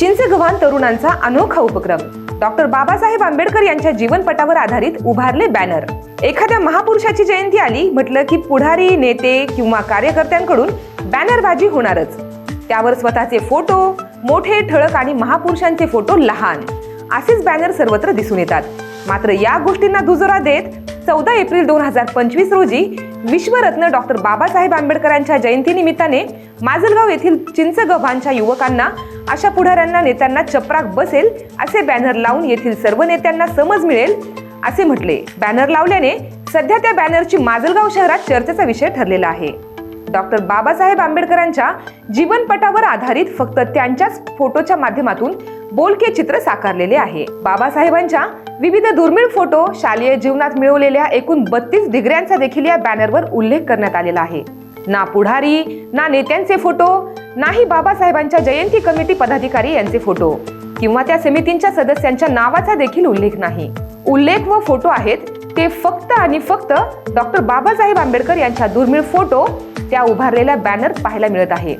चिंचगव्हाण तरुणांचा अनोखा उपक्रम. डॉक्टर बाबासाहेब आंबेडकर यांच्या जीवनपटावर आधारित उभारले बॅनर. एखाद्या महापुरुषाची जयंती आली म्हटलं की पुढारी नेते किंवा कार्यकर्त्यांकडून बॅनरबाजी होणारच. त्यावर स्वतःचे फोटो मोठे ठळक आणि महापुरुषांचे फोटो लहान. असेच बॅनर सर्वत्र दिसून येतात. मात्र या गोष्टींना दुजोरा देत चौदा एप्रिल दोन हजार पंचवीस रोजी विश्वरत्न डॉक्टर बाबासाहेब आंबेडकरांच्या जयंतीनिमित्ताने माजलगाव येथील चिंचगव्हांच्या युवकांना अशा पुढाऱ्यांना नेत्यांना चपराक बसेल असे बॅनर लावून येथील सर्व नेत्यांना समज मिळेल असे म्हटले. बॅनर लावल्याने सध्या त्या बॅनरची माजलगाव शहरात चर्चेचा विषय ठरलेला आहे. डॉक्टर बाबासाहेब आंबेडकरांच्या जीवनपटावर आधारित फक्त त्यांच्याच फोटोच्या माध्यमातून बोलके चित्र साकारलेले आहे. बाबासाहेबांच्या विविध दुर्मिळ फोटो शालेय जीवनात मिळवलेल्या एकूण बत्तीस डिग्र्यांचा देखील या बॅनरवर उल्लेख करण्यात आलेला आहे. ना पुढारी ना नेत्यांचे फोटो नाही बाबासाहेबांच्या जयंती कमिटी पदाधिकारी यांचे फोटो किंवा त्या समितींच्या सदस्यांच्या नावाचा देखील उल्लेख नाही. उल्लेख व फोटो आहेत ते फक्त आणि फक्त डॉक्टर बाबासाहेब आंबेडकर यांच्या दुर्मिळ फोटो त्या उभारलेल्या बॅनर पाहायला मिळत आहे.